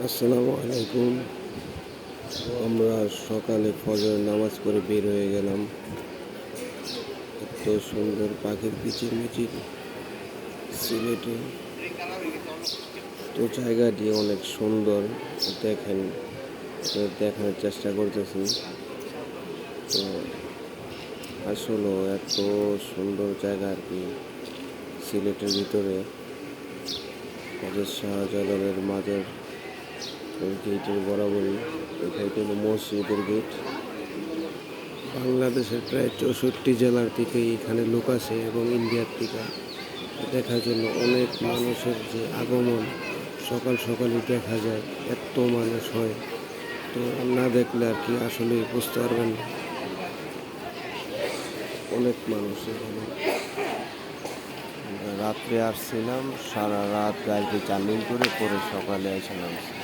আসসালামু আলাইকুম। আমরা সকালে ফজর নামাজ পড়ে বের হয়ে গেলাম। এত সুন্দর পাখির কিচির মিচির সিলেটে। তো জায়গাটি অনেক সুন্দর। দেখেন দেখানোর চেষ্টা করতেছি। তো আসলে এত সুন্দর জায়গা আর কি সিলেটের ভিতরে। শাহজালালের মাজার। গেটের বরাবরই। এখানে হলো মসজিদের গেট বাংলাদেশের প্রায় চৌষট্টি জেলার থেকে এখানে লোক আসে এবং ইন্ডিয়ার থেকে দেখার জন্য অনেক মানুষের যে আগমন সকাল সকালই দেখা যায়, এত মানুষ হয়। তো না দেখলে আর কি আসলে বুঝতে পারবেন না। অনেক মানুষ এখানে। রাত্রে আসছিলাম, সারা রাত গাড়িতে জার্নি করে পরে সকালে এসে নামছি।